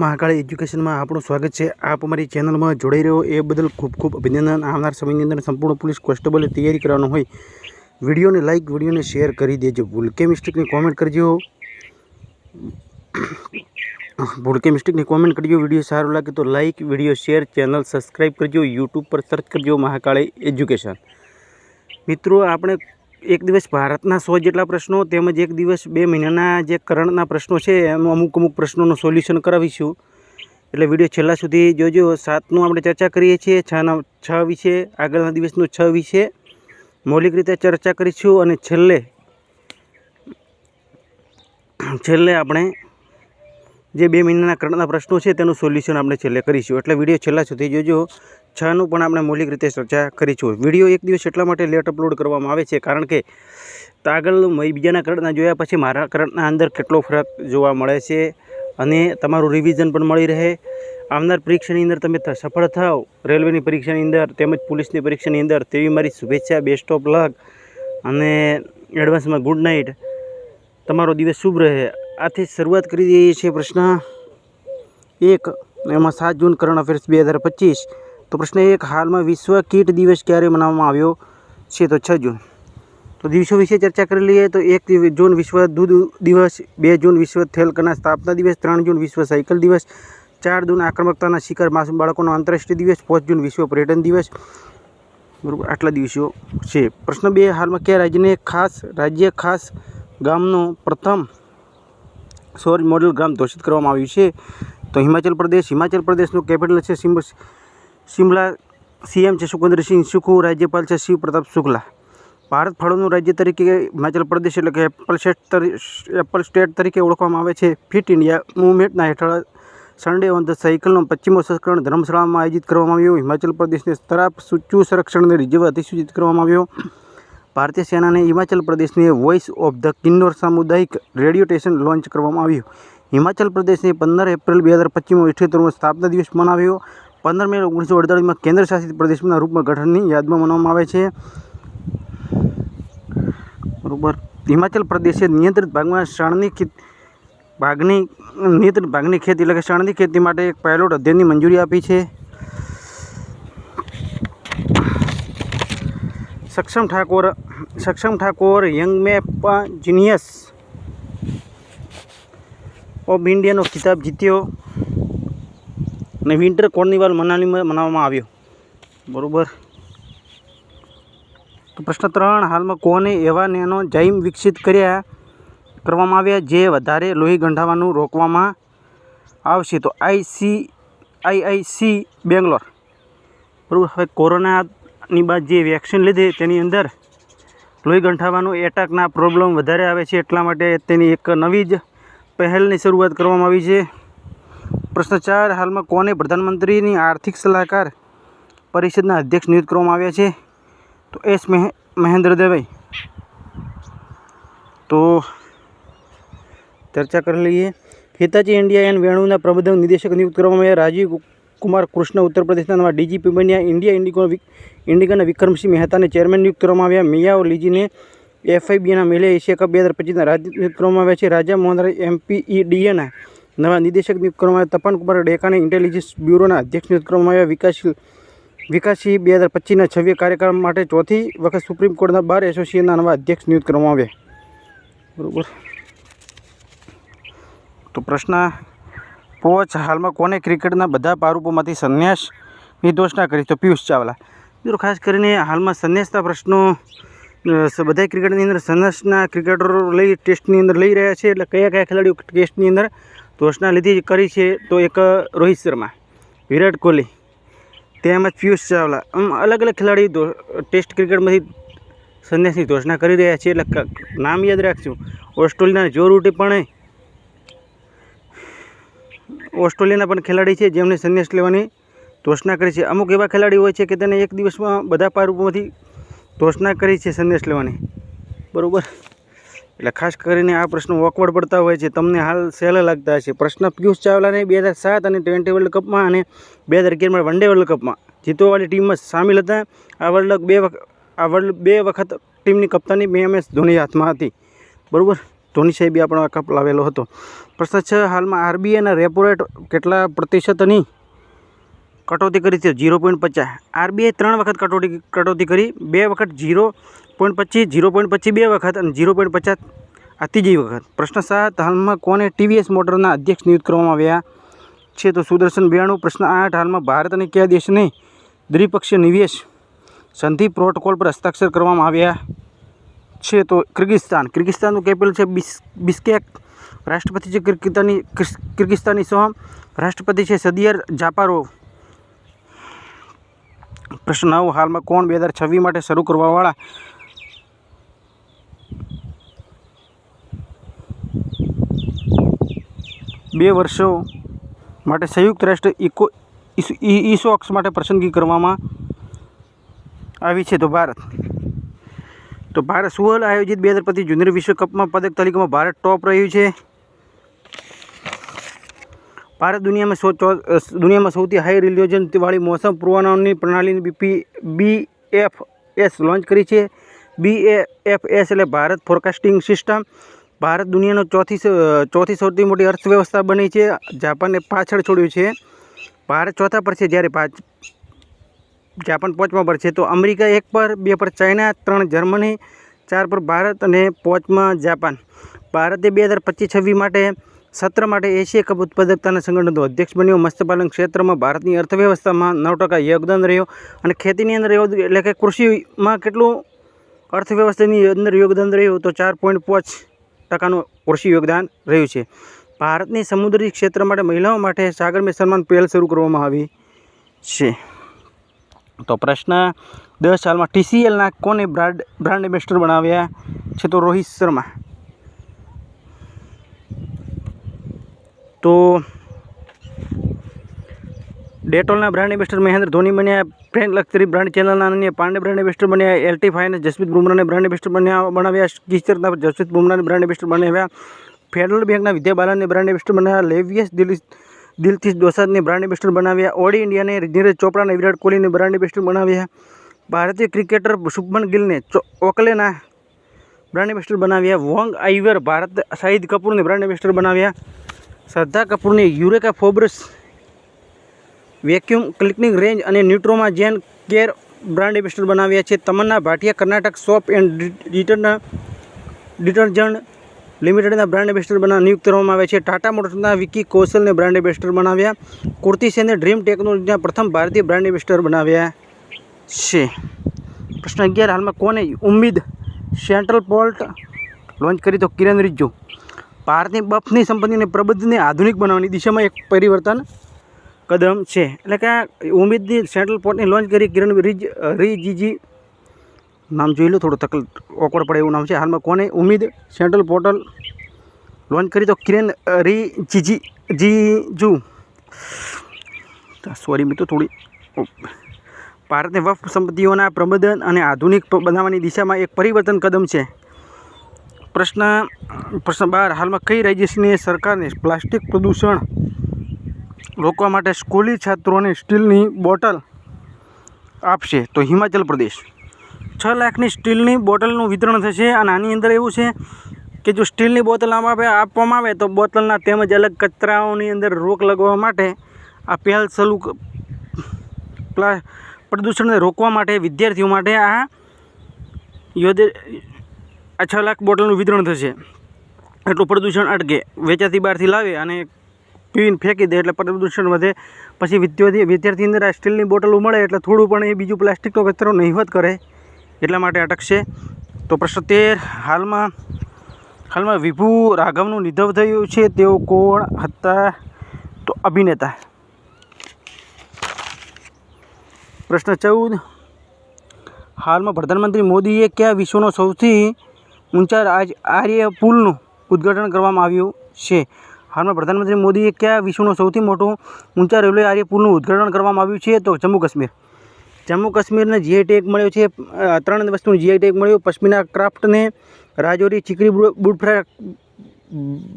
મહાકાળી એજ્યુકેશનમાં આપણું સ્વાગત છે. આપ અમારી ચેનલમાં જોડાઈ રહ્યો, એ બદલ ખૂબ ખૂબ અભિનંદન. આવનાર સમયની અંદર સંપૂર્ણ પોલીસ કોન્સ્ટેબલે તૈયારી કરવાનો હોય, વિડીયોને લાઇક વિડીયોને શેર કરી દેજો. ભૂલકે મિસ્ટેકની કોમેન્ટ કરજો. ભૂલકે મિસ્ટેકની કોમેન્ટ કરજો. વીડિયો સારો લાગે તો like video share channel subscribe કરજો. યુટ્યુબ પર સર્ચ કરજો મહાકાળી એજ્યુકેશન. મિત્રો, આપણે એક દિવસ ભારતના સો જેટલા પ્રશ્નો તેમજ એક દિવસ બે મહિનાના જે કરંટના પ્રશ્નો છે એમાં અમુક અમુક પ્રશ્નોનું સોલ્યુશન કરાવીશું. એટલે વીડિયો છેલ્લા સુધી જોજો. સાતનું આપણે ચર્ચા કરીએ છીએ, છના છ વિશે, આગળના દિવસનું છ વિશે. મૌલિક રીતે ચર્ચા કરીશું અને છેલ્લે છેલ્લે આપણે જે બે મહિનાના કરંટના પ્રશ્નો છે, તેનું સોલ્યુશન આપણે છેલ્લે કરીશું. એટલે વીડિયો છેલ્લા સુધી જોજો. છનું પણ આપણે મૌલિક રીતે ચર્ચા કરીશું. વીડિયો એક દિવસ એટલા માટે લેટ અપલોડ કરવામાં આવે છે કારણ કે આગળ બીજાના કરંટના જોયા પછી મારા કરંટના અંદર કેટલો ફરક જોવા મળે છે અને તમારું રિવિઝન પણ મળી રહે. આવનાર પરીક્ષાની અંદર તમે સફળ થાવ. રેલવેની પરીક્ષાની અંદર તેમજ પોલીસની પરીક્ષાની અંદર તેવી મારી શુભેચ્છા બેસ્ટ ઓફ લક અને એડવાન્સમાં ગુડ નાઇટ તમારો દિવસ શુભ રહે. આથી શરૂઆત કરી દઈએ છીએ પ્રશ્ન એક, એમાં સાત જૂન કરંટ અફેર્સ બે હજાર પચીસ. તો પ્રશ્ન એક હાલમાં વિશ્વ કીટ દિવસ ક્યારે મનાવવામાં આવ્યો છે? તો છ જૂન. તો દિવસો વિશે ચર્ચા કરી લઈએ તો એક જૂન વિશ્વ દૂધ દિવસ, બે જૂન વિશ્વ થેલકના સ્થાપના દિવસ, ત્રણ જૂન વિશ્વ સાયકલ દિવસ, ચાર જૂન આક્રમકતાના શિકાર માસૂમ બાળકોનો આંતરરાષ્ટ્રીય દિવસ, પાંચ જૂન વિશ્વ પર્યટન દિવસ. બરાબર, આટલા દિવસો છે. પ્રશ્ન બે, હાલમાં કયા રાજ્યને ખાસ, રાજ્ય ખાસ ગામનો પ્રથમ સૌર મોડેલ ગ્રામ ઘોષિત કરવામાં આવ્યું છે? તો હિમાચલ પ્રદેશ, હિમાચલ પ્રદેશનું કેપિટલ છે સિમ શિમલા સીએમ છે સુખવિન્દ્રસિંહ સુખુ, રાજ્યપાલ છે શિવ પ્રતાપ શુક્લા. ભારત ફળોનું રાજ્ય તરીકે હિમાચલ પ્રદેશ એટલે કે એપલ સ્ટેટ એપલ સ્ટેટ તરીકે ઓળખવામાં આવે છે. ફિટ ઇન્ડિયા મુવમેન્ટના હેઠળ સન્ડે ઓન ધ સાયકલનો પશ્ચિમો સંસ્કરણ ધર્મશાળામાં આયોજિત કરવામાં આવ્યું. હિમાચલ પ્રદેશને તરાપ સૂચુ સંરક્ષણને રિઝર્વ અધિસૂચિત કરવામાં આવ્યો. ભારતીય સેનાને હિમાચલ પ્રદેશની વોઇસ ઓફ ધ કિન્નોર સામુદાયિક રેડિયો સ્ટેશન લોન્ચ કરવામાં આવ્યું. હિમાચલ પ્રદેશને પંદર એપ્રિલ બે હજાર પચીસમાં ઇઠ્યોતેરમો સ્થાપના દિવસ મનાવ્યો. પંદર મે ઓગણીસો અડતાળીસમાં કેન્દ્ર શાસિત પ્રદેશના રૂપમાં ગઠનની યાદમાં મનાવવામાં આવે છે. બરોબર. હિમાચલ પ્રદેશે નિયંત્રિત ભાગમાં શણની ભાગની, નિયંત્રિત ભાગની ખેતી એટલે કે શણની ખેતી માટે એક પાયલોટ અધ્યયનની મંજૂરી આપી છે. Saksham Thakor Saksham Thakor, young map, genius of ઇન્ડિયાનો ખિતાબ જીત્યો. અને વિન્ટર કોર્નિવાલ મનાલીમાં મનાવવામાં આવ્યો. બરાબર? પ્રશ્ન ત્રણ, હાલમાં કોને એવા નેનો જૈમ વિકસિત કર્યા કરવામાં આવ્યા જે વધારે લોહી ગંઠાવાનું રોકવામાં આવશે? તો આઈસી આઈઆઈસી બેંગ્લોર. બરાબર? હવે કોરોનાની બાદ જે વેક્સિન લીધી તેની અંદર લોહી ગંઠાવાનું એટેકના પ્રોબ્લેમ વધારે આવે છે એટલા માટે તેની એક નવી જ પહેલની શરૂઆત કરવામાં આવી છે. પ્રશ્ન ચાર હાલમાં કોને? પ્રધાનમંત્રીની આર્થિક સલાહકાર પરિષદના અધ્યક્ષ નિયુક્ત કરવામાં આવ્યા છે. તો એસ મહે મહેન્દ્ર દેવાઈ તો ચર્ચા કરી લઈએ. હિતાચી ઇન્ડિયા એન્ડ વેણુના પ્રબંધક નિદેશક નિયુક્ત કરવામાં આવ્યા. રાજીવ કુમાર કૃષ્ણ ઉત્તર પ્રદેશના નવા ડીજીપી બન્યા. ઇન્ડિયા ઇન્ડિકો ઇન્ડિકાના વિક્રમસિંહ મહેતાને ચેરમેન નિયુક્ત કરવામાં આવ્યા. મિયાઓ લીજીને એફઆઈબીના મહિલા એશિયા કપ બે હજાર પચીસના રાજ્ય નિયુક્ત કરવામાં આવ્યા છે. રાજા મોહનરાય એમપીઈડીએના નવા નિદેશક નિયુક્ત કરવામાં આવ્યા તપન કુમાર ડેકાને ઇન્ટેલિજન્સ બ્યુરોના અધ્યક્ષ નિયુક્ત કરવામાં આવ્યા. વિકાસશીલ, વિકાસી બે હજાર પચીસના છવ્ય કાર્યક્રમ માટે ચોથી વખત સુપ્રીમ કોર્ટના બાર એસોસિએશનના નવા અધ્યક્ષ નિયુક્ત કરવામાં આવ્યા. બરાબર. તો પ્રશ્ન પોચ, હાલમાં કોને ક્રિકેટના બધા પારૂપોમાંથી સંન્યાસની ઘોષણા કરી? તો પિયુષ ચાવલા. મિત્રો, ખાસ કરીને હાલમાં સંન્યાસના પ્રશ્નો બધા ક્રિકેટની અંદર સંન્યાસના ક્રિકેટરો લઈ ટેસ્ટની અંદર લઈ રહ્યા છે. એટલે કયા કયા ખેલાડીઓ ટેસ્ટની અંદર ઘોષણા લીધી કરી છે તો એક રોહિત શર્મા, વિરાટ કોહલી, તેમજ પિયુષ ચાવલા. આમ અલગ અલગ ખેલાડી ટેસ્ટ ક્રિકેટમાંથી સંન્યાસની ઘોષણા કરી રહ્યા છે એટલે નામ યાદ રાખજો. ઓસ્ટ્રેલિયાના જો રૂટે પણ ઓસ્ટ્રેલિયાના પણ ખેલાડી છે જેમણે સંન્યાસ લેવાની ઘોષણા કરી છે. અમુક એવા ખેલાડી હોય છે કે તેને એક દિવસમાં બધા પારૂપોમાંથી ઘોષણા કરી છે સંન્યાસ લેવાની. બરાબર? એટલે ખાસ કરીને આ પ્રશ્નો ઓકવર્ડ પડતા હોય છે. તમને હાલ સહેલા લાગતા હશે. પ્રશ્ન પિયુષ ચાવલાને બે હજાર સાત અને ટ્વેન્ટી વર્લ્ડ કપમાં અને બે હજાર વન ડે વર્લ્ડ કપમાં જીતવાવાળી ટીમમાં સામેલ હતા. આ વર્લ્ડ બે વખત આ વર્લ્ડ બે વખત ટીમની કપ્તાની બે એમ ધોની હાથમાં હતી. બરાબર? ધોની સાહેબે આપણો આ કપ લાવેલો હતો. પ્રશ્ન છ, હાલમાં આરબીઆઈના રેપો રેટ કેટલા પ્રતિશતની કટોતી કરી છે ઝીરો પોઈન્ટ પચાસ. આરબીઆઈ ત્રણ વખત કટોતી કટોતી કરી, બે વખત ઝીરો પોઈન્ટ પચીસ, ઝીરો પોઈન્ટ પચીસ, બે વખત અને ઝીરો પોઈન્ટ પચાસ આ ત્રીજી વખત. પ્રશ્ન સાત, હાલમાં કોને ટીવીએસ મોટરના અધ્યક્ષ નિયુક્ત કરવામાં આવ્યા છે તો સુદર્શન બિયાણું પ્રશ્ન આઠ, હાલમાં ભારત અને કયા દેશને દ્વિપક્ષીય નિવેશ સંધિ પ્રોટોકોલ પર હસ્તાક્ષર કરવામાં આવ્યા છે તો કિર્ગિસ્તાન કિર્ગિસ્તાનનું કેપિટલ છે બિસ, બિસ્કેક. રાષ્ટ્રપતિ છે કિર્ગિસ્તાની કિર્ગિસ્તાની સોહમ. રાષ્ટ્રપતિ છે સદિયર જાપારોવ. પ્રશ્ન નવ હાલમાં કોણ બે હજાર છવ્વીસ માટે શરૂ કરવાવાળા? બે વર્ષો માટે સંયુક્ત રાષ્ટ્ર ઇકો ઇસ- ઈ- ઇસોક્સ માટે પસંદગી કરવામાં આવી છે. તો ભારત. તો ભારત સુહલ આયોજિત બે હજાર પચીસ જુનિયર વિશ્વકપમાં પદક તાલિકામાં ભારત ટોપ રહ્યું છે. ભારત દુનિયામાં સો ચો દુનિયામાં સૌથી હાઈ રિલિયોજનવાળી મોસમ પૂર્વાનુમાનની પ્રણાલીની BP B F S launch કરી છે. બી એ એફ એસ એટલે ભારત ફોરકાસ્ટિંગ સિસ્ટમ ભારત દુનિયાનો ચોથી ચોથી સૌથી મોટી અર્થવ્યવસ્થા બની છે. જાપાનને પાછળ છોડ્યું છે. ભારત ચોથા પર છે જ્યારે જાપાન પાંચમા પર છે. તો અમેરિકા એક પર, બે પર ચાઇના, ત્રણ જર્મની, ચાર પર ભારત અને પાંચમાં જાપાન. ભારતે બે હજાર પચીસ છવ્વીસ માટે સત્ર માટે એશિયા કપ ઉત્પાદકતાના સંગઠનનો અધ્યક્ષ બન્યો. મત્સ્યપાલન ક્ષેત્રમાં ભારતની અર્થવ્યવસ્થામાં નવ ટકા યોગદાન રહ્યું અને ખેતીની અંદર એટલે કે કૃષિમાં કેટલું અર્થવ્યવસ્થાની અંદર યોગદાન રહ્યું તો ચાર પોઈન્ટ પાંચ ટકાનું કૃષિ યોગદાન રહ્યું છે. ભારતની સમુદ્રી ક્ષેત્ર માટે મહિલાઓ માટે સાગર મેં સન્માન પહેલ શરૂ કરવામાં આવી છે. તો પ્રશ્ન, દસ સાલમાં ટીસીએલના કોને બ્રાન્ડ બ્રાન્ડ એમ્બેસડર બનાવ્યા છે? તો રોહિત શર્મા. તો ડેટોલના બ્રાન્ડ એમ્બેસ્ટર મહેન્દ્ર ધોની બન્યા ફ્રેન્ક લક્ઝરી બ્રાન્ડ ચેનલના અનન્ય પાંડે બ્રાન્ડ એમ્બેસ્ટર બન્યા, એલટી ફાઇનાન્સ જસપ્રીત બુમરાને બ્રાન્ડ એમ્બેસ્ટર બન્યા, બનાવ્યા કિચરના જસપ્રીત બુમરાને બ્રાન્ડ એમ્બેસ્ટર બનાવ્યા, ફેડરલ બેંકના વિદ્યા બાલનને બ્રાન્ડ એમ્બેસ્ટર બનાવ્યા લેવિયસ દિલ્હી દિલથી દોસાદને બ્રાન્ડ એમ્બેસ્ટર બનાવ્યા, ઓડી ઇન્ડિયાને નીરજ ચોપડાને વિરાટ કોહલીને બ્રાન્ડ એમ્બેસ્ટર બનાવ્યા, ભારતીય ક્રિકેટર શુભમન ગિલને ઓકલેના બ્રાન્ડ એમ્બેસ્ટર બનાવ્યા, વોંગ આઈવર ભારત, શાહિદ કપૂરને બ્રાન્ડ એમ્બેસ્ટર બનાવ્યા શ્રદ્ધા કપૂરની Eureka Forbes vacuum cleaning range અને ન્યુટ્રોમા જેન કેર બ્રાન્ડ એમ્બેસડર બનાવ્યા છે. Tamannaah Bhatia Karnataka soap and deter detergent લિમિટેડના બ્રાન્ડ એમ્બેસડર બના નિયુક્ત કરવામાં આવ્યા છે. ટાટા મોટર્સના વિકી કૌશલને બ્રાન્ડ એમ્બેસડર બનાવ્યા. કુર્તી સેને ડ્રીમ ટેકનોલોજીના પ્રથમ ભારતીય બ્રાન્ડ એમ્બેસડર બનાવ્યા છે. પ્રશ્ન અગિયાર, હાલમાં કોને ઉમ્મીદ સેન્ટ્રલ પોર્ટ લોન્ચ કરી તો કિરણ રિજ્જુ? ભારતની બફની સંપત્તિને પ્રબુદ્ધને આધુનિક બનાવવાની દિશામાં એક પરિવર્તન કદમ છે. એટલે કે ઉમેદની સેન્ટ્રલ પોર્ટની લોન્ચ કરી કિરણ રિજ, રીજીજી, નામ જોઈ લો, થોડું તકલીફ ઓકવર્ડ પડે એવું નામ છે. હાલમાં કોને ઉમેદ સેન્ટ્રલ પોર્ટલ લોન્ચ કરી? તો કિરણ રી જીજી. જીજુ સોરી મિત્રો, થોડી ભારતની વફ સંપત્તિઓના પ્રબંધન અને આધુનિક બનાવવાની દિશામાં એક પરિવર્તન કદમ છે. પ્રશ્ન પ્રશ્ન બાર, હાલમાં કઈ રાજ્યની સરકારને પ્લાસ્ટિક પ્રદૂષણ રોકવા માટે સ્કૂલી છાત્રોને સ્ટીલની બોટલ આપશે? તો હિમાચલ પ્રદેશ. છ લાખની સ્ટીલની બોટલનું વિતરણ થશે અને આની અંદર એવું છે કે જો સ્ટીલની બોટલ આપવામાં આવે તો બોટલના તેમજ અલગ કચરાઓની અંદર રોક લગાવવા માટે આ પહેલ સલુ પ્લા, પ્રદૂષણને રોકવા માટે વિદ્યાર્થીઓ માટે આ યોજે આ છ લાખ બોટલનું વિતરણ થશે. એટલું પ્રદૂષણ અટકે. વેચાતી બહારથી લાવે અને પીવીને ફેંકી દે એટલે પ્રદૂષણ વધે. પછી વિદ્યાર્થી વિદ્યાર્થી અંદર આ સ્ટીલની બોટલો મળે એટલે થોડું પણ એ બીજું પ્લાસ્ટિકનો કચરો નહિવત કરે. એટલા માટે અટકશે. તો પ્રશ્ન તેર, હાલમાં હાલમાં વિભુ રાઘવનું નિધવ થયું છે. તેઓ કોણ હતા? તો અભિનેતા. પ્રશ્ન ચૌદ, હાલમાં પ્રધાનમંત્રી મોદીએ કયા વિશ્વનો સૌથી ઊંચા આજ આર્ય પુલનું ઉદ્ઘાટન કરવામાં આવ્યું છે. હાલમાં પ્રધાનમંત્રી મોદીએ કયા વિશ્વનું સૌથી મોટું ઊંચા રેલવે આર્ય પુલનું ઉદ્ઘાટન કરવામાં આવ્યું છે તો જમ્મુ કાશ્મીર. જમ્મુ કાશ્મીરને જીઆઈ ટેગ મળ્યો છે ત્રણ વસ્તુનું જીઆઈ ટેગ મળ્યું, પશ્મિના ક્રાફ્ટને રાજૌરી, ચીકરી બુડ, બુડફ્રા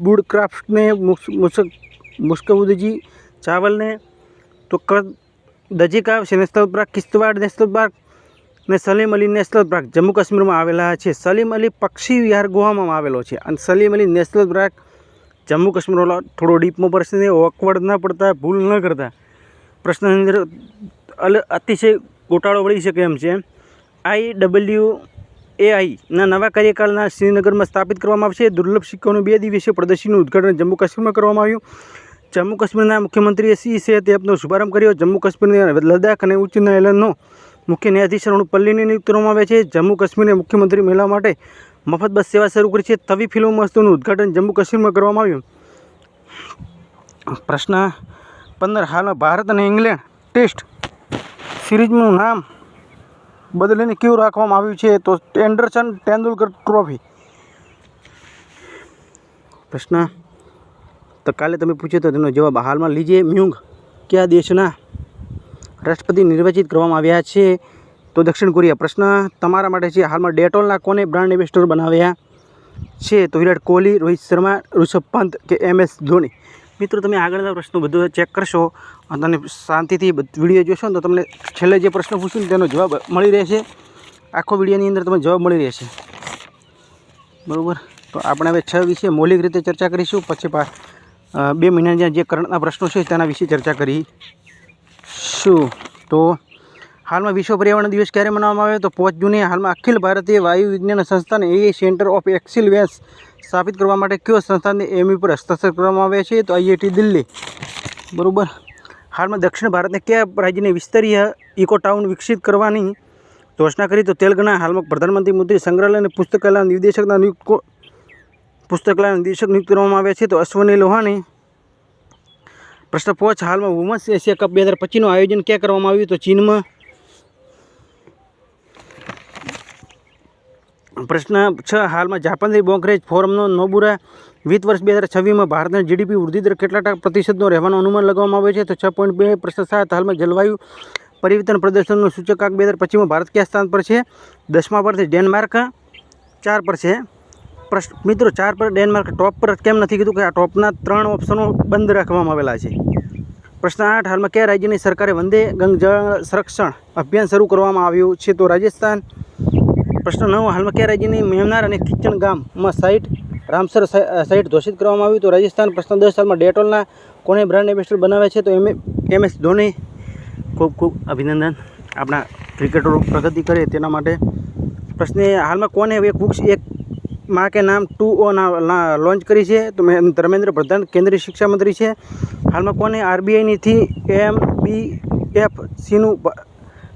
બુડ ક્રાફ્ટને મુસ્ક મુસ્કબુદજી ચાવલને તો દજીકા શ્રેષ્ઠ કિશ્તવાડ નેશનલ પાર્ક ને સલીમ અલી નેશનલ પાર્ક જમ્મુ કાશ્મીરમાં આવેલા છે. સલીમ અલી પક્ષી વિહાર ગોવામાં આવેલો છે. અને સલીમ અલી નેશનલ પાર્ક જમ્મુ કાશ્મીરમાં થોડો ડીપમાં પડશે ઓકવર્ડ ન પડતા, ભૂલ ન કરતા. પ્રશ્નની અંદર અલ, અતિશય ગોટાળો વળી શકે એમ છે. આઈ ડબલ્યુ એઆઈના નવા કાર્યકાળના શ્રીનગરમાં સ્થાપિત કરવામાં આવશે. દુર્લભ સિક્કાઓનું બે દિવસીય પ્રદર્શનનું ઉદ્ઘાટન જમ્મુ કાશ્મીરમાં કરવામાં આવ્યું. જમ્મુ કાશ્મીરના મુખ્યમંત્રીએ સી સેહતે એપનો શુભારંભ કર્યો. જમ્મુ કાશ્મીરની લદ્દાખ અને ઉચ્ચ ન્યાયાલયનો મુખ્ય ન્યાયાધીશ અરુણ પલ્લીને નિયુક્ત કરવામાં આવ્યા છે. જમ્મુ કાશ્મીરને મુખ્યમંત્રી મહિલા માટે મફત બસ સેવા શરૂ કરી છે. તવી ફિલ્મ મસ્તોનું ઉદ્ઘાટન જમ્મુ કાશ્મીરમાં કરવામાં આવ્યું. પ્રશ્ન પંદર, હાલમાં ભારત અને ઇંગ્લેન્ડ ટેસ્ટ સિરીઝનું નામ બદલીને કેવું રાખવામાં આવ્યું છે? તો એન્ડરસન તેંડુલકર ટ્રોફી. પ્રશ્ન, તો કાલે તમે પૂછ્યો તો તેનો જવાબ હાલમાં લીજે મ્યુંગ કયા દેશના રાષ્ટ્રપતિ નિર્વાચિત કરવામાં આવ્યા છે. તો દક્ષિણ કોરિયા પ્રશ્ન, તમારા માટે છે હાલમાં ડેટોલના કોને બ્રાન્ડ એમ્બેસેડર બનાવ્યા છે? તો વિરાટ કોહલી, રોહિત શર્મા, ઋષભ પંત કે એમ એસ ધોની? મિત્રો, તમે આગળના પ્રશ્નો બધું ચેક કરશો અને તમે શાંતિથી વીડિયો જોશો ને તો તમને છેલ્લે જે પ્રશ્ન પૂછ્યું ને તેનો જવાબ મળી રહેશે. આખો વિડીયોની અંદર તમને જવાબ મળી રહેશે. બરાબર? તો આપણે હવે છ વિશે મૌલિક રીતે ચર્ચા કરીશું. પછી બે મહિનાના જે કરંટના પ્રશ્નો છે તેના વિશે ચર્ચા કરીશું તો હાલમાં વિશ્વ પર્યાવરણ દિવસ ક્યારે મનાવવામાં આવે? તો પાંચ જૂને હાલમાં અખિલ ભારતીય વાયુ વિજ્ઞાન સંસ્થાને એ સેન્ટર ઓફ એક્સિલવેન્સ સ્થાપિત કરવા માટે કયો સંસ્થાને એમઈ પર હસ્તાક્ષર કરવામાં આવે છે? તો આઈઆઈટી દિલ્હી. બરાબર. હાલમાં દક્ષિણ ભારતને કયા રાજ્યને વિસ્તરીય ઇકો ટાઉન વિકસિત કરવાની ઘોષણા કરી? તો તેલંગાણા હાલમાં પ્રધાનમંત્રી મોદી સંગ્રહાલય અને પુસ્તકાલય નિર્દેશકના નિયુક્ત પુસ્તકાલય નિર્દેશક નિયુક્ત કરવામાં આવ્યા છે. તો અશ્વની લોહાણી પ્રશ્ન પોચ હાલમાં વુમન્સ એશિયા કપ બે હજાર પચીસનું આયોજન ક્યાં કરવામાં આવ્યું તો ચીનમાં? પ્રશ્ન છ હાલમાં જાપાનથી બોંકરેજ ફોરમનો નોબુરા વિત વર્ષ બે હજાર છવ્વીસમાં ભારતના જીડીપી વૃદ્ધિદર કેટલા ટકા પ્રતિશતનો રહેવાનું અનુમાન લગાવવામાં આવે છે? તો છ પોઈન્ટ બે પ્રશ્ન સાત હાલમાં જલવાયુ પરિવર્તન પ્રદર્શનનું સૂચકાંક બે હજાર પચીસમાં ભારત કયા સ્થાન પર છે? દસમા પરથી ડેનમાર્ક. ચાર પર છે. પ્રશ્ન મિત્રો, ચાર પર ડેનમાર્ક, ટોપ પર કેમ નથી કીધું કે આ ટોપના ત્રણ ઓપ્શનો બંધ રાખવામાં આવેલા છે? પ્રશ્ન આઠ, હાલમાં કયા રાજ્યની સરકારે વંદે ગંગ જળ સંરક્ષણ અભિયાન શરૂ કરવામાં આવ્યું છે તો રાજસ્થાન? પ્રશ્ન નવ, હાલમાં કયા રાજ્યની મેમનાર અને કિચન ગામમાં સાઇટ રામસર સાઇટ ઘોષિત કરવામાં આવ્યું તો રાજસ્થાન, પ્રશ્ન દસ, હાલમાં ડેટોલના કોને બ્રાન્ડ એમ્બેસેડર બનાવ્યા છે? તો એમ એમ એસ ધોની, ખૂબ ખૂબ અભિનંદન. આપણા ક્રિકેટરો પ્રગતિ કરે તેના માટે. પ્રશ્ન હાલમાં કોને એક વૃક્ષ, એક માં કે નામ ટુ ઓ લોન્ચ કરી છે. તો ધર્મેન્દ્ર પ્રધાન કેન્દ્રીય શિક્ષા મંત્રી છે. હાલમાં કોને આરબીઆઈનીથી એમ બી એફ સીનું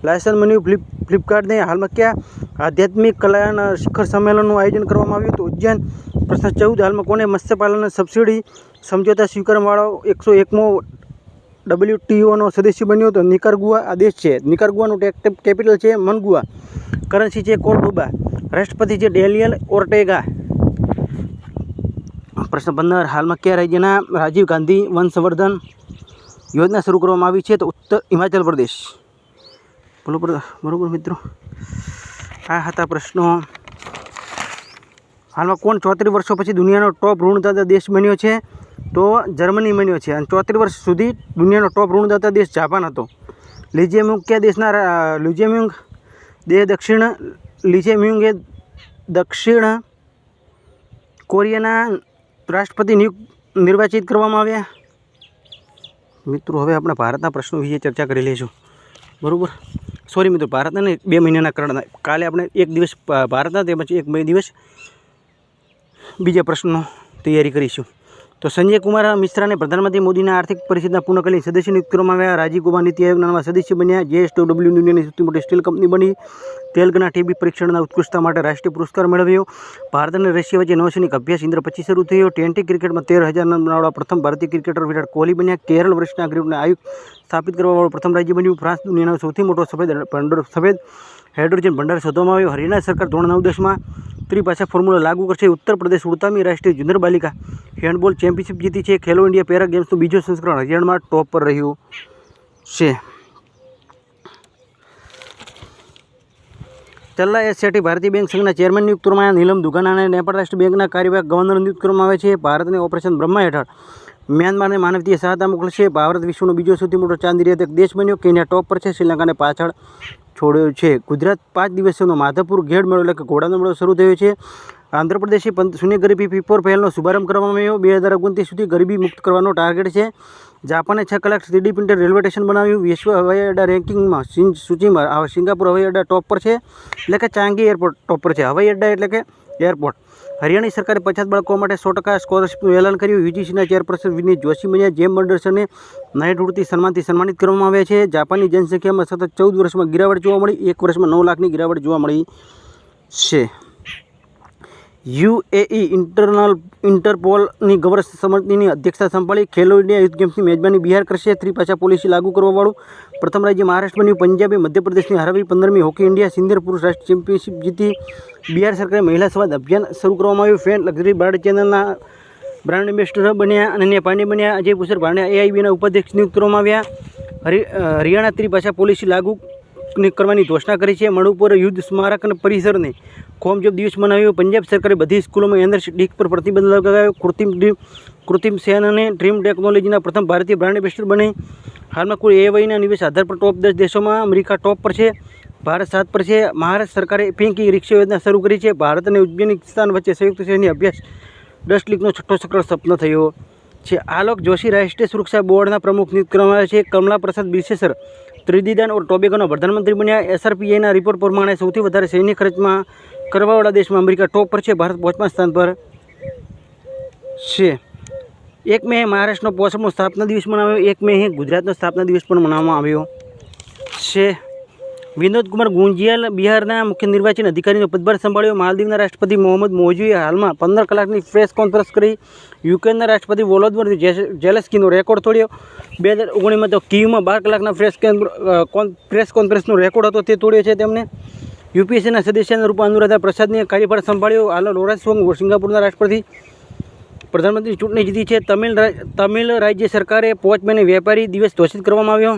લાયસન્સ મળ્યું ફ્લિપ ફ્લિપકાર્ટને. હાલમાં ક્યાં? આધ્યાત્મિક કલાના શિખર સંમેલનનું આયોજન કરવામાં આવ્યું હતું. ઉજ્જૈન પ્રશ્ન ચૌદ. હાલમાં કોને મત્સ્યપાલન સબસિડી સમજોતા સ્વીકારવાળો એકસો એકમો ડબલ્યુટીઓનો સદસ્ય બન્યો હતો નિકારગુઆ આ દેશ છે. નિકારગુઆનું ટેક કેપિટલ છે મનગુઆ. કરન્સી છે કોર્ડોબા રાષ્ટ્રપતિ છે ડેલિયલ ઓર્ટેગા. પ્રશ્ન પંદર, હાલમાં કયા રાજ્યના રાજીવ ગાંધી વન સંવર્ધન યોજના શરૂ કરવામાં આવી છે તો ઉત્તર હિમાચલ પ્રદેશ? બરોબર બરોબર મિત્રો. આ હતા પ્રશ્નો. હાલમાં કોણ ચોત્રીસ વર્ષો પછી દુનિયાનો ટોપ ઋણદાતા દેશ બન્યો છે? તો જર્મની બન્યો છે. અને ચોત્રીસ વર્ષ સુધી દુનિયાનો ટોપ ઋણદાતા દેશ જાપાન હતો. લિજિયમ્યુંગ કયા દેશના લિજિયમ્યુંગ દેહ દક્ષિણ એ દક્ષિણ કોરિયાના રાષ્ટ્રપતિ નિયુક્ત નિર્વાચિત કરવામાં આવ્યા. મિત્રો, હવે આપણે ભારતના પ્રશ્નો વિશે ચર્ચા કરી લઈશું. બરાબર? સોરી મિત્રો, ભારતના બે મહિનાના કરણના કાલે આપણે એક દિવસ, ભારતના તેમજ એક બે દિવસ બીજા પ્રશ્નનો તૈયારી કરીશું. તો સંજય કુમાર મિશ્રાને પ્રધાનમંત્રી મોદીના આર્થિક પરિષદના પૂર્ણકાલીન સદસ્ય નિયુક્ત કરવામાં આવ્યા. રાજીવ કુમાર નીતિ આયોગના સદસ્ય બન્યા. જેએસડબલ્યુ દુનિયાની સૌથી મોટી સ્ટીલ કંપની બની. તેલગના ટીબી પરીક્ષણના ઉત્કૃષ્ટતા માટે રાષ્ટ્રીય પુરસ્કાર મેળવ્યો. ભારત અને રશિયા વચ્ચે નૌસૈનિક અભ્યાસ ઇન્દ્ર પછી શરૂ થયો. ટ્વેન્ટી ક્રિકેટમાં તેર હજાર રન બનાવવા પ્રથમ ભારતીય ક્રિકેટર વિરાટ કોહલી બન્યા. કેરળ વરિષ્ઠ નાગરિકોને આયુક્ત સ્થાપિત કરવાવાળું પ્રથમ રાજ્ય બન્યું. ફ્રાન્સ દુનિયાનો સૌથી મોટો સફેદ સફેદ હાઇડ્રોજન ભંડાર શોધવામાં આવ્યો. હરિયાણા સરકાર ધોરણ નવ દસમાં ત્રિભાષા ફોર્મ્યુલા લાગુ કરશે. ઉત્તર પ્રદેશ ઉડતામી રાષ્ટ્રીય જુનિયર બાલિકા હેન્ડબોલ ચેમ્પિયનશિપ જીતી છે. ખેલો ઇન્ડિયા પેરા ગેમ્સનું બીજો સંસ્કરણ હરિયાણામાં ટોપ પર રહ્યું છે. ચલ્લા એસઆઈટી ભારતીય બેંક સંઘના ચેરમેન નિયુક્ત કરવામાં નીલમ દુગાના અને નેપાળ રાષ્ટ્ર બેંકના કાર્યવાહક ગવર્નર નિયુક્ત કરવામાં આવે છે. ભારતને ઓપરેશન બ્રહ્મા હેઠળ મ્યાનમારને માનવીય સહાયતા મોકલશે ભારત વિશ્વનો બીજો સૌથી મોટો ચાંદી નિર્યાતક દેશ બન્યો. કેન્યા ટોપ પર છે. શ્રીલંકાને પાછળ છોડ્યો છે. ગુજરાત પાંચ દિવસનો માધવપુર ઘેડ મેળો એટલે કે ઘોડાનો મેળો શરૂ થયો છે. આંધ્રપ્રદેશે શૂન્ય ગરીબી પીપોર પહેલનો શુભારંભ કરવામાં આવ્યો. બે હજાર ઓગણત્રીસ સુધી ગરીબી મુક્ત કરવાનો ટાર્ગેટ છે. જાપાને છ કલાક થ્રીડી પ્રિન્ટર રેલવે સ્ટેશન બનાવ્યું. વિશ્વ હવાઈ અડ્ડા રેન્કિંગમાં સૂચિમાં સિંગાપુર હવાઈ અડ્ડા ટોપ પર છે. એટલે કે ચાંગી એરપોર્ટ ટોપ પર છે. હવાઈ અડ્ડા એટલે કે એરપોર્ટ. હરિયાણી સરકારે પછાત બાળકો માટે સો ટકા સ્કોલરશીપનું એલાન કર્યું. યુજીસીના ચેરપર્સન વિનીત જોશી મજા જેમ મંડર્સને નાઇટ ઉડતી સન્માનથી સન્માનિત કરવામાં આવ્યા છે. જાપાનની જનસંખ્યામાં સતત ચૌદ વર્ષમાં ગિરાવટ જોવા મળી, એક વર્ષમાં નવ લાખની ગિરાવટ જોવા મળી છે. યુએઈ ઇન્ટરનલ ઇન્ટરપોલની ગવર્નર સમિતિની અધ્યક્ષતા સંભાળી ખેલો ઇન્ડિયા યુથ ગેમ્સની મેજબાની બિહાર કરશે. ત્રિપાછા પોલિસી લાગુ કરવાવાળું. પ્રથમ રાજ્ય મહારાષ્ટ્ર બન્યું પંજાબે, મધ્યપ્રદેશની હરાવી પંદરમી હોકી ઇન્ડિયા સિંદર પુરુષ રાષ્ટ્ર ચેમ્પિયનશિપ જીતી. બિહાર સરકારે મહિલા સંવાદ અભિયાન શરૂ કરવામાં આવ્યું. ફેન લક્ઝરી બ્રાન્ડ ચેનલના બ્રાન્ડ એમ્બેસેડર બન્યા અનન્યા પાંડે બન્યા. અજય ભૂષણ પાંડ્યા એઆઈબીના ઉપાધ્યક્ષ નિયુક્ત કરવામાં આવ્યા. હરિયાણા ત્રિભાષા પોલિસી લાગુ કરવાની ઘોષણા કરી છે. મણુપુર યુદ્ધ સ્મારક અને પરિસરને કોમજોબ દિવસ મનાવ્યો. પંજાબ સરકારે બધી સ્કૂલોમાં એન્દ્ર ડીક પર પ્રતિબંધ લગાવ્યો. કૃત્રિમ કૃત્રિમ સેન અને ડ્રીમ ટેકનોલોજીના પ્રથમ ભારતીય બ્રાન્ડ એમ્બેસેડર બની. હાલમાં કુલ એવાયના નિવેશ આધાર પર ટોપ દસ દેશોમાં અમેરિકા ટોપ પર છે, ભારત સાત પર છે. મહારાષ્ટ્ર સરકારે પિંકી રિક્ષા યોજના શરૂ કરી છે. ભારત અને ઉઝબેકિસ્તાન વચ્ચે સંયુક્ત શહેરની અભ્યાસ દસ લીગનો છઠ્ઠો સક્ર સપનો થયો છે. આલોક જોશી રાષ્ટ્રીય સુરક્ષા બોર્ડના પ્રમુખ નિયુક્ત કરવામાં આવ્યા છે. કમલા પ્રસાદ બિશેસર ત્રિદિદાન ઓર ટોબેગોનો પ્રધાનમંત્રી બન્યા. એસઆરપીએના રિપોર્ટ પ્રમાણે સૌથી વધારે સૈન્ય ખર્ચમાં કરવાવાળા દેશમાં અમેરિકા ટોપ પર છે, ભારત પાંચમા સ્થાન પર છે. એક મે મહારાષ્ટ્રનો પોસમનો સ્થાપના દિવસ મનાવ્યો. એક મે ગુજરાતનો સ્થાપના દિવસ પણ મનાવવામાં આવ્યો છે. વિનોદ કુમાર ગુંજિયાલ બિહારના મુખ્ય નિર્વાચન અધિકારીનો પદભાર સંભાળ્યો. માલદીવના રાષ્ટ્રપતિ મોહમ્મદ મોજુએ હાલમાં પંદર કલાકની પ્રેસ કોન્ફરન્સ કરી યુક્રેનના રાષ્ટ્રપતિ વોલોદમર જેલેસ્કીનો રેકોર્ડ તોડ્યો. બે હજાર ઓગણીસમાં તો કીવમાં બાર કલાકના પ્રેસ પ્રેસ કોન્ફરન્સનો રેકોર્ડ હતો તે તોડ્યો છે તેમને યુપીએસસીના સદસ્યના રૂપે અનુરાધા પ્રસાદને કાર્યભાર સંભાળ્યો. હાલ લોરેન્સ વોંગ સિંગાપુરના રાષ્ટ્રપતિ. પ્રધાનમંત્રી ચૂંટણી જીતી છે. તમિલ તમિલ રાજ્ય સરકારે પોચ મેને વેપારી દિવસ ઘોષિત કરવામાં આવ્યો.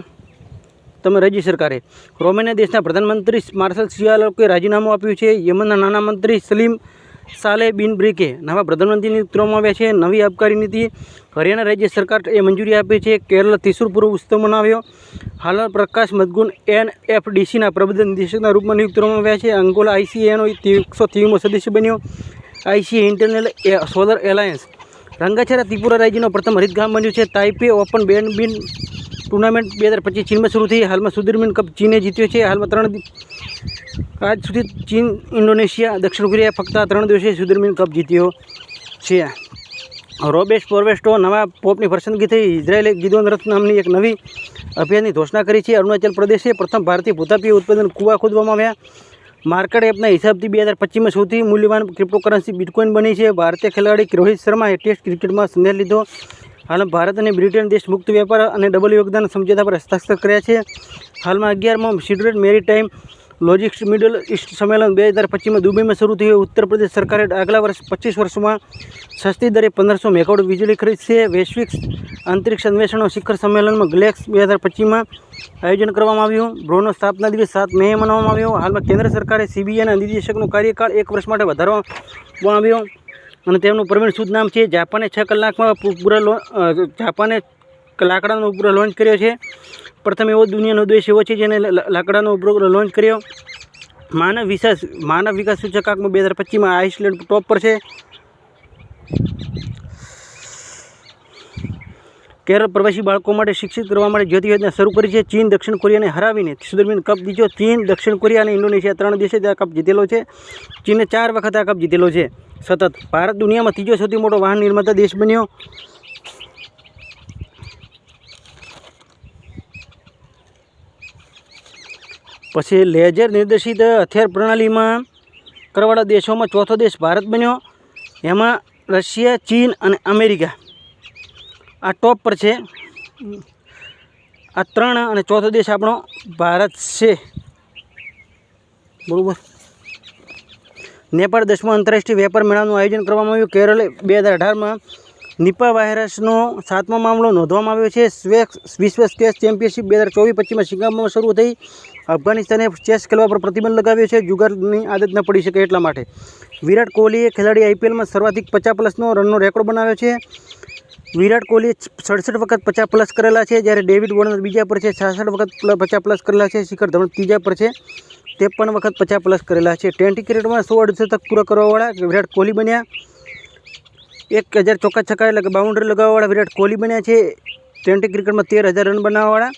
તમે રાજ્ય સરકારે રોમેનિયા દેશના પ્રધાનમંત્રી માર્શલ સિયાલોકે રાજીનામું આપ્યું છે. યમનના નાના મંત્રી સલીમ સાલે બિન બ્રિકે નવા પ્રધાનમંત્રી નિયુક્ત આવ્યા છે. નવી આબકારી નીતિ. હરિયાણા રાજ્ય સરકાર એ મંજૂરી આપી છે. કેરળ ત્રિશુર પૂર્વ ઉત્સવ મનાવ્યો. હાલ પ્રકાશ મદગુણ એન એફ ડીસીના પ્રબંધન નિદેશકના રૂપમાં નિયુક્ત કરવામાં આવ્યા છે. અંગોલા આઈસીએનો એકસો ત્રીમો સદસ્ય બન્યો. ICA internal solar alliance. Rangachera Tripura રાજ્યનો પ્રથમ હરિત ગામ બન્યું છે. તાઇપે ઓપન બેડમિન ટુર્નામેન્ટ બે હજાર પચીસ ચીનમાં શરૂ થઈ. હાલમાં સુધીરમીન કપ ચીને જીત્યો છે. હાલમાં ત્રણ આજ સુધી ચીન, ઇન્ડોનેશિયા, દક્ષિણ કોરિયા ફક્ત આ ત્રણ દિવસે સુધીરમીન કપ જીત્યો છે. રોબેશ પોર્વેસ્ટો નવા પોપની પસંદગી થઈ. ઇઝરાયેલે ગિદોન રથ નામની એક નવી અભિયાનની ઘોષણા કરી છે. અરુણાચલ પ્રદેશે પ્રથમ ભારતીય ભૂતાપીય ઉત્પાદન કૂવા ખોદવામાં આવ્યા. માર્કેટ એપના હિસાબથી બે હજાર પચીસમાં સૌથી મૂલ્યવાન ક્રિપ્ટોકરન્સી બિટકોઇન બની છે. ભારતીય ખેલાડી રોહિત શર્માએ ટેસ્ટ ક્રિકેટમાં સંદેશ લીધો. હાલ ભારત અને બ્રિટન દેશ મુક્ત વેપાર અને ડબલ યોગદાન સમજૂતા પર હસ્તાક્ષર કર્યા છે. હાલમાં અગિયારમાં સિડરેટ મેરીટાઈમ લોજિસ્ટ મિડલ ઇસ્ટ સંમેલન બે હજાર પચીસમાં દુબઈમાં શરૂ થયું. ઉત્તર પ્રદેશ સરકારે આગલા વર્ષ પચીસ વર્ષમાં સસ્તી દરે પંદરસો મેગાવોટ વીજળી ખરીદશે વૈશ્વિક અંતરિક્ષ અન્વેષણો શિખર સંમેલનમાં ગ્લેક્સ બે હજાર પચીસમાં આયોજન કરવામાં આવ્યું. બ્રોનો સ્થાપના દિવસ સાત મે મનાવવામાં આવ્યો. હાલમાં કેન્દ્ર સરકારે સીબીઆઈના નિદેશકનો કાર્યકાળ એક વર્ષ માટે વધારવામાં આવ્યો. અને તેમનું પ્રવીણ શુદ્ધ નામ છે. જાપાને છ કલાકમાં પૂરા લો જાપાને લાકડાનો ઉપગ્રહ લોન્ચ કર્યો છે. પ્રથમ એવો દુનિયાનો દેશ એવો છે જેને લાકડાનો ઉપગ્રહ લોન્ચ કર્યો. માનવ વિકાસ માનવ વિકાસ સૂચકાંકમાં બે હજાર પચીસમાં આઇસલેન્ડ ટોપ પર છે. કેરળ પ્રવાસી બાળકો માટે શિક્ષિત કરવા માટે જ્યોતિ યોજના શરૂ કરી છે. ચીન, દક્ષિણ કોરિયાને હરાવીને દરમિયાન કપ જીત્યો ચીન, દક્ષિણ કોરિયા અને ઇન્ડોનેશિયા ત્રણ દેશે આ કપ જીતેલો છે. ચીને ચાર વખત આ કપ જીતેલો છે. સતત. ભારત દુનિયામાં ત્રીજો સૌથી મોટો વાહન નિર્માતા દેશ બન્યો. પછી લેઝર નિર્દેશિત હથિયાર પ્રણાલીમાં કરવાળા દેશોમાં ચોથો દેશ ભારત બન્યો. એમાં રશિયા, ચીન અને અમેરિકા. આ ટોપ પર છે. આ ત્રણ અને ચોથો દેશ આપણો ભારત છે. બરાબર? નેપાળ દસમા આંતરરાષ્ટ્રીય વેપાર મેળાનું આયોજન કરવામાં આવ્યું. કેરળ બે હજાર અઢારમાં નિપા વાયરસનો સાતમો મામલો નોંધવામાં આવ્યો છે. સ્વેક્સ વિશ્વ ચેસ ચેમ્પિયનશિપ બે હજાર ચોવીસ પચીસમાં સિંગાપુરમાં શરૂ થઈ. અફઘાનિસ્તાને ચેસ ખેલવા પર પ્રતિબંધ લગાવ્યો છે. જુગારની આદત ન પડી શકે એટલા માટે. વિરાટ કોહલીએ ખેલાડી આઈપીએલમાં સર્વાધિક પચાસ પ્લસનો રનનો રેકોર્ડ બનાવ્યો છે. વિરાટ કોહલીએ સડસઠ વખત પચાસ પ્લસ કરેલા છે, જ્યારે ડેવિડ વોર્નર બીજા પર છે. છાસઠ વખત પચાસ પ્લસ કરેલા છે. શિખર ધવન ત્રીજા પર છે. ત્રેપન વખત પચાસ પ્લસ કરેલા છે. ટ્વેન્ટી ક્રિકેટમાં સો અડસઠ પૂરા કરવાવાળા વિરાટ કોહલી બન્યા. એક હજાર ચોક્કા છક્કા એટલે કે બાઉન્ડ્રી લગાવવાવાળા વિરાટ કોહલી બન્યા છે. ટ્વેન્ટી ક્રિકેટમાં તેર હજાર રન બનાવવાવાળા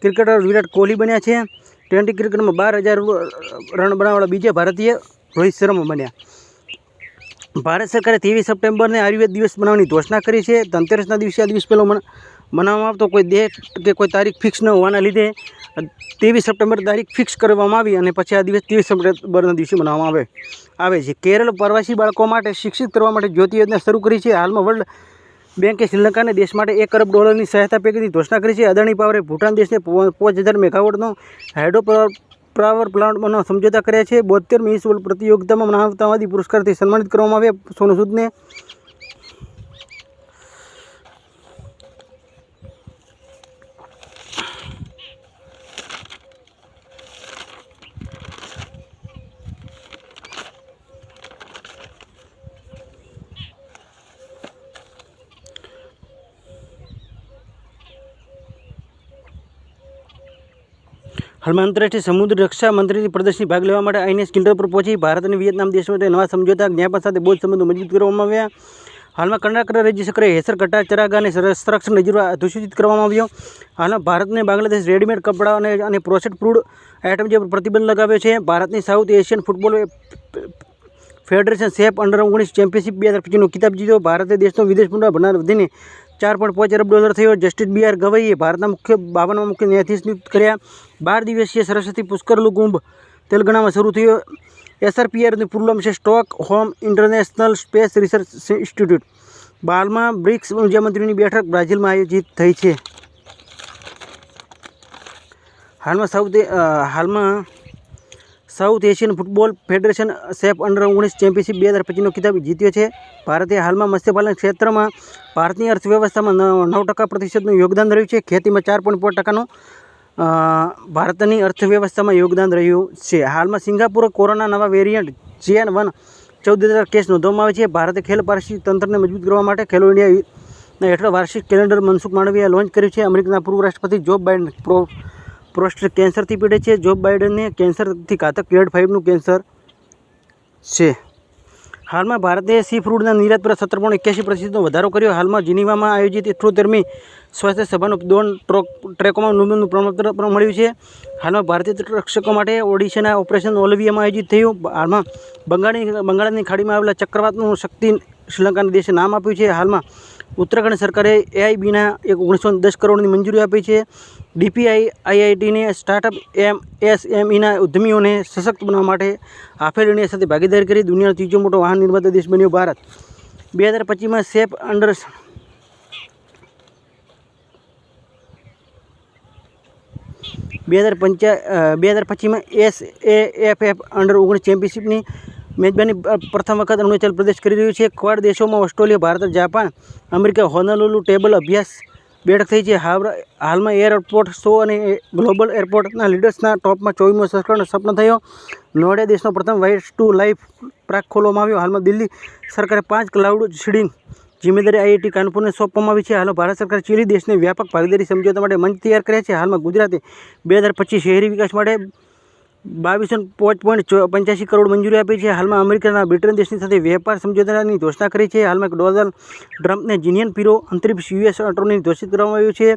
ક્રિકેટર વિરાટ કોહલી બન્યા છે. ટ્વેન્ટી ક્રિકેટમાં બાર હજાર રન બનાવવાવાળા બીજા ભારતીય રોહિત શર્મા બન્યા. ભારત સરકારે ત્રેવીસ સપ્ટેમ્બરને આયુર્વેદ દિવસ બનાવવાની ઘોષણા કરી છે. ધનતેરસના દિવસે આ દિવસ પહેલો મન- મનાવવામાં આવતો કોઈ ડેટ કે કોઈ તારીખ ફિક્સ ન હોવાના લીધે ત્રેવીસ સપ્ટેમ્બર તારીખ ફિક્સ કરવામાં આવી અને પછી આ દિવસ ત્રેવીસ સપ્ટેમ્બરના દિવસે મનાવવામાં આવે. આવે છે. કેરળ પ્રવાસી બાળકો માટે શિક્ષિત કરવા માટે જ્યોતિ યોજના શરૂ કરી છે. હાલમાં વર્લ્ડ બેંકે શ્રીલંકાને દેશ માટે એક અરબ ડોલરની સહાયતા પેકેજની ઘોષણા કરી છે. અદાણી પાવરે ભૂટાન દેશને પાંચ હજાર મેગાવોટનો હાઇડ્રો પાવર પ્લાન્ટમાં સમજૂતા કર્યા છે. બોતેર મ્યુનિસિપલ પ્રતિયોગિતામાં માનવતાવાદી પુરસ્કારથી સન્માનિત કરવામાં આવ્યા. સોનુ સૂદને હાલમાં આંતરરાષ્ટ્રીય સમુદ્ર રક્ષા મંત્રીની પ્રદર્શની ભાગ લેવા માટે આઈએનએસ કિલ્ડર પર પહોંચી ભારત અને વિયેતનામ દેશ માટે નવા સમજોતા જ્ઞાપન સાથે બૌદ્ધ સંબંધો મજબૂત કરવામાં આવ્યા. હાલમાં કર્ણાટક રાજ્ય સરકારે હેસર કટા ચરાગા અને સર- સંરક્ષણ નજીવા અધિસૂચિત કરવામાં આવ્યો. હાલમાં ભારતને બાંગ્લાદેશ રેડીમેડ કપડાં અને અને પ્રોસેટ ફૂડ આઇટમ જે પર પ્રતિબંધ લગાવ્યો છે. ભારતની South Asian Football Federation SAFF under ઓગણીસ ચેમ્પિયનશિપ બે હજાર પચીસનો ખિતાબ જીત્યો. ભારતે દેશનો વિદેશ પુનઃ ભંડાર વધીને ચાર પોઈન્ટ પાંચ અરબ ડોલર થયો. જસ્ટિસ બી આર ગવઈએ ભારતના મુખ્ય બાવનમાં મુખ્ય ન્યાયાધીશ નિયુક્ત કર્યા. બાર દિવસીય સરસ્વતી પુષ્કરલુ કુંભ તેલંગાણામાં શરૂ થયો. એસઆરપીઆરની પૂર્વમ છે Stockholm international space research institute. બાલમાં BRICS મંત્રીની બેઠક બ્રાઝિલમાં આયોજિત થઈ છે. હાલમાં સાઉથ હાલમાં South Asian Football Federation SAFF under ઓગણીસ ચેમ્પિયનશિપ બે હજાર પચીસનો ખિતાબ જીત્યો છે. ભારતે હાલમાં મત્સ્યપાલન ક્ષેત્રમાં ભારતની અર્થવ્યવસ્થામાં નવ ટકા પ્રતિશતનું યોગદાન રહ્યું છે. ખેતીમાં ચાર પોઈન્ટ પાંચ ટકાનું ભારતની અર્થવ્યવસ્થામાં યોગદાન રહ્યું છે. હાલમાં સિંગાપુર કોરોના નવા વેરિયન્ટ જેન વન ચૌદ હજાર કેસ નોંધવામાં આવે છે. ભારતે ખેલ પારસી તંત્રને મજબૂત કરવા માટે ખેલો ઇન્ડિયા હેઠળ વાર્ષિક કેલેન્ડર મનસુખ માંડવીએ લોન્ચ કર્યું છે. અમેરિકાના પૂર્વ રાષ્ટ્રપતિ જોબ બાઇડન પ્રો પ્રોસ્ટેટ કેન્સરથી પીડે છે. જોબ બાઇડનને કેન્સરથી ઘાતક ગ્રેડ ફાઇવનું કેન્સર છે. હાલમાં ભારતે સી ફૂડના નિર્યાત પર સત્તર પોઈન્ટ એક્યાસી પ્રતિશતનો વધારો કર્યો. હાલમાં જીનીવામાં આયોજિત ઇઠ્ઠોતેરમી સ્વાસ્થ્ય સભાનો દોન ટ્રોક ટ્રેકોમાં નોંધનું પ્રમાણપત્ર પણ મળ્યું છે. હાલમાં ભારતીય રક્ષકો માટે ઓડિશાના ઓપરેશન ઓલવિયામાં આયોજિત થયું. હાલમાં બંગાળની બંગાળની ખાડીમાં આવેલા ચક્રવાતનું શક્તિ શ્રીલંકાના દેશે નામ આપ્યું છે. હાલમાં ઉત્તરાખંડ સરકારે એઆઈબીના એક ઓગણીસો દસ કરોડની મંજૂરી આપી છે. ડીપીઆઈ આઈઆઈટીને સ્ટાર્ટઅપ એમ એસએમઈના ઉદ્યમીઓને સશક્ત બનાવવા માટે ઇન્ડિયા સાથે ભાગીદારી કરી દુનિયાનો ત્રીજો મોટો વાહન નિર્માતા દેશ બન્યો ભારત. બે હજાર પચીસમાં સેફ અંડર બે હજાર પંચા બે હજાર પચીસમાં S A F F under ઓગણીસ ચેમ્પિયનશિપની મેજબાની પ્રથમ વખત અરુણાચલ પ્રદેશ કરી રહ્યું છે. ક્વાડ દેશોમાં Australia, Bharat, Japan, America Honolulu table અભ્યાસ બેઠક થઈ છે. હાવરા હાલમાં એરપોર્ટ શો અને ગ્લોબલ એરપોર્ટના લીડર્સના ટોપમાં ચોવીમો સંસ્કરણ સપન થયો. નોઇડા દેશનો પ્રથમ વાઇટ ટુ લાઈફ પ્રાક ખોલવામાં આવ્યો. હાલમાં દિલ્હી સરકારે પાંચ ક્લાઉડ સીડિંગ જિમ્મેદારી આઈઆઈટી કાનપુરને સોંપવામાં આવી છે. હાલમાં ભારત સરકાર ચીલી દેશને વ્યાપક ભાગીદારી સમજોતા માટે મંચ તૈયાર કર્યા છે. હાલમાં ગુજરાતે બે શહેરી વિકાસ માટે બાવીસો પાંચ પોઈન્ટ પંચ્યાસી કરોડ મંજૂરી આપી છે. હાલમાં અમેરિકાના બ્રિટન દેશની સાથે વેપાર સમજોતાની ઘોષણા કરી છે. હાલમાં ડોનાલ્ડ ટ્રમ્પને જીનિયન પીરો અંતરિક્ષ યુએસ અટોર્ની ઘોષિત કરવામાં આવ્યું છે.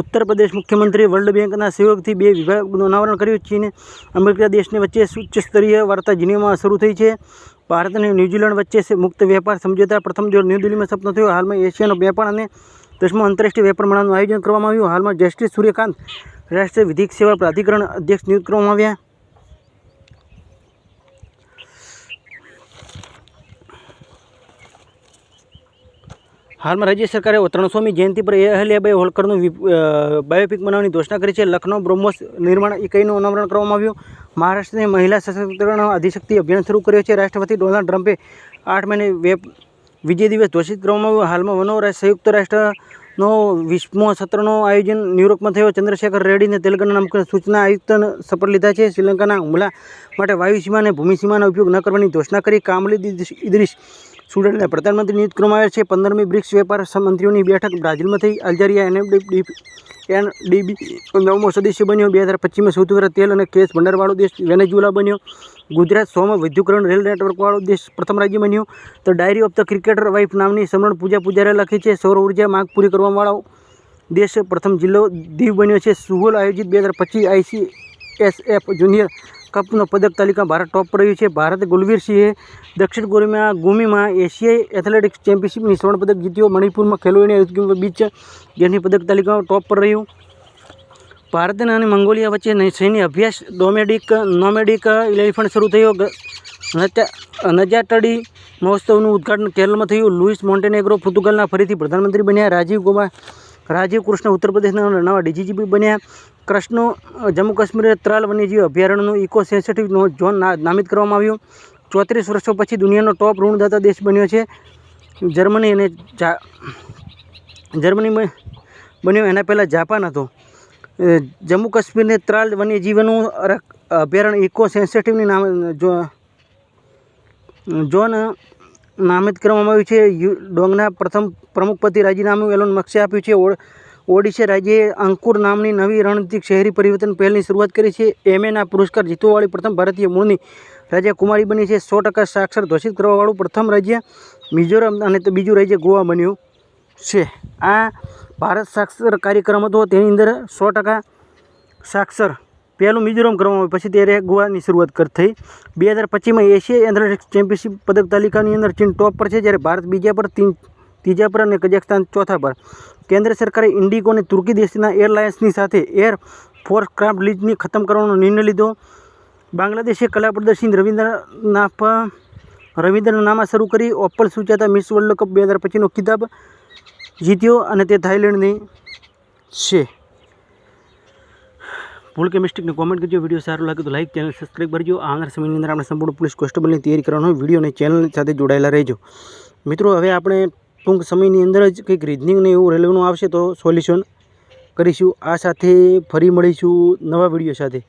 ઉત્તર પ્રદેશ મુખ્યમંત્રી વર્લ્ડ બેંકના સહયોગથી બે વિભાગનું અનાવરણ કર્યું અને અમેરિકા દેશની વચ્ચે ઉચ્ચ સ્તરીય વાર્તા જીનીવામાં શરૂ થઈ છે. ભારત અને ન્યૂઝીલેન્ડ વચ્ચે મુક્ત વેપાર સમજોતા પ્રથમ જો ન્યૂ દિલ્હીમાં સપનો થયો. હાલમાં એશિયાનો વેપાર અને દસમો આંતરરાષ્ટ્રીય વેપાર મેળાનું આયોજન કરવામાં આવ્યું. હાલમાં જસ્ટિસ સૂર્યકાંત, રાષ્ટ્રીય વિધિક સેવા પ્રાધિકરણ અધ્યક્ષ નિયુક્ત કરવામાં આવ્યા. હાલમાં રાજ્ય સરકારે ત્રણસોમી જયંતિ પર અહલ્યાબાઈ હોલકરનું બાયોપિક બનાવવાની ઘોષણા કરી છે. લખનૌ બ્રહ્મોસ નિર્માણ ઇકાઈનું અનાવરણ કરવામાં આવ્યું. મહારાષ્ટ્રની મહિલા સશક્તિકરણ અધિશક્તિ અભિયાન શરૂ કર્યો છે. રાષ્ટ્રપતિ ડોનાલ્ડ ટ્રમ્પે આઠ મહિને વેબ વિજય દિવસ ઘોષિત કરવામાં આવ્યો. હાલમાં વનો સંયુક્ત રાષ્ટ્રનો વીસમો સત્રનો આયોજન ન્યુયોર્કમાં થયો. ચંદ્રશેખર રેડ્ડીને તેલંગાણાના મુખ્ય સૂચના આયુક્તને શપથ લીધા છે. શ્રીલંકાના હુમલા માટે વાયુ સીમા અને ભૂમિ સીમાનો ઉપયોગ ન કરવાની ઘોષણા કરી. કામલી ઇદરીસ સ્વીડનના પ્રધાનમંત્રી નિયુક્ત કરવામાં આવ્યા છે. પંદરમી બ્રિક્સ વેપાર મંત્રીઓની બેઠક બ્રાઝિલમાં થઈ. અલ્જેરિયા એનએફડી એનડીબી નવમો સદસ્ય બન્યો. બે હજાર પચીસમાં સૌથી વધારે તેલ અને કેસ ભંડારવાળો દેશ વેનેઝુએલા બન્યો. ગુજરાત સોમાં વિદ્યુકરણ રેલ નેટવર્કવાળો દેશ પ્રથમ રાજ્ય બન્યો. તો diary of the cricketer wife નામની સમરણ પૂજા પૂજારે લખી છે. સૌર ઊર્જા માંગ પૂરી કરવાવાળો દેશ પ્રથમ જિલ્લો દીવ બન્યો છે. સુહોલ આયોજિત બે હજાર પચીસ આઈસીએસએફ જુનિયર કપનો પદક તાલિકા ભારત ટોપ પર રહ્યું છે. ભારતે ગુલવીરસિંહે દક્ષિણ કોરિયામાં ગુમીમાં એશિયાઈ એથ્લેટિક્સ ચેમ્પિયનશિપની સ્વર્ણ પદક જીત્યો. મણિપુરમાં ખેલો ઇન્ડિયા બીચ જેની પદક તાલિકામાં ટોપ પર રહ્યું. ભારત અને મંગોલિયા વચ્ચે સૈન્ય અભ્યાસ ડોમેડિક નોમેડિક ઇલેફન્ટ શરૂ થયો. નજા- નજાટડી મહોત્સવનું ઉદ્ઘાટન કેરળમાં થયું. લુઇસ મોન્ટેનેગ્રો પોર્તુગલના ફરીથી પ્રધાનમંત્રી બન્યા. રાજીવ કુમાર રાજીવ કૃષ્ણ ઉત્તર પ્રદેશના નવા ડીજીજીપી બન્યા. કૃષ્ણો જમ્મુ કાશ્મીરે ત્રાલ વન્યજીવ અભયારણ્યનું ઇકો સેન્સિટિવ ઝોન નામિત કરવામાં આવ્યું. ચોત્રીસ વર્ષો પછી દુનિયાનો ટોપ ઋણદાતા દેશ બન્યો છે. જર્મની અને જા જર્મનીમાં બન્યો એના પહેલાં જાપાન હતો. જમ્મુ કાશ્મીરને ત્રાલ વન્યજીવનું અભયારણ્ય ઇકો સેન્સિટિવની નામ ઝોન નામિત કરવામાં આવ્યું છે. ડોંગના પ્રથમ પ્રમુખપતિ રાજીનામું એલોન મક્સે આપ્યું છે. ઓડિશા રાજ્યએ અંકુર નામની નવી રણનીતિક શહેરી પરિવર્તન પહેલની શરૂઆત કરી છે. એમએના પુરસ્કાર જીતવાવાળી પ્રથમ ભારતીય મૂળની રાજ્ય કુમારી બની છે. સો ટકા સાક્ષર ઘોષિત કરવાવાળું પ્રથમ રાજ્ય મિઝોરમ અને બીજું રાજ્ય ગોવા બન્યું છે. આ ભારત સાક્ષર કાર્યક્રમ હતો. તેની અંદર સો ટકા સાક્ષર પહેલું મિઝોરમ કરવામાં આવ્યું. પછી ત્યારે ગોવાની શરૂઆત થઈ. બે હજાર પચીસમાં એશિયાઈ એથ્લેટિક્સ ચેમ્પિયનશિપ પદક તાલિકાની અંદર ચીન ટોપ પર છે. જ્યારે ભારત બીજા પર, તીન, ત્રીજા પર અને કઝાકસ્તાન ચોથા પર. કેન્દ્ર સરકારે ઇન્ડિગો અને તુર્કી દેશના એરલાઇન્સની સાથે એર ફોર્સ ક્રાફ્ટ લીઝની ખતમ કરવાનો નિર્ણય લીધો. બાંગ્લાદેશે કલા પ્રદર્શની રવિન્દ્રનાથ રવિન્દ્રનામા શરૂ કરી Opal Suchata Miss World cup બે હજાર પચીસનો ખિતાબ જીત્યો અને તે થાઇલેન્ડની છે. ભૂલ કે મિસ્ટેકને કોમેન્ટ કરજો. વીડિયો સારો લાગે તો લાઈક, ચેનલ સબસ્ક્રાઈબ કરજો. આવનાર સમયની અંદર આપણે સંપૂર્ણ પોલીસ કોન્સ્ટેબલની તૈયારી કરવાનો વીડિયો અને ચેનલ સાથે જોડાયેલા રહેજો. મિત્રો, હવે આપણે ટૂંક સમયની અંદર જ કંઈક રિઝનિંગને એવું રેલવેનું આવશે તો સોલ્યુશન કરીશું. આ સાથે ફરી મળીશું નવા વીડિયો સાથે.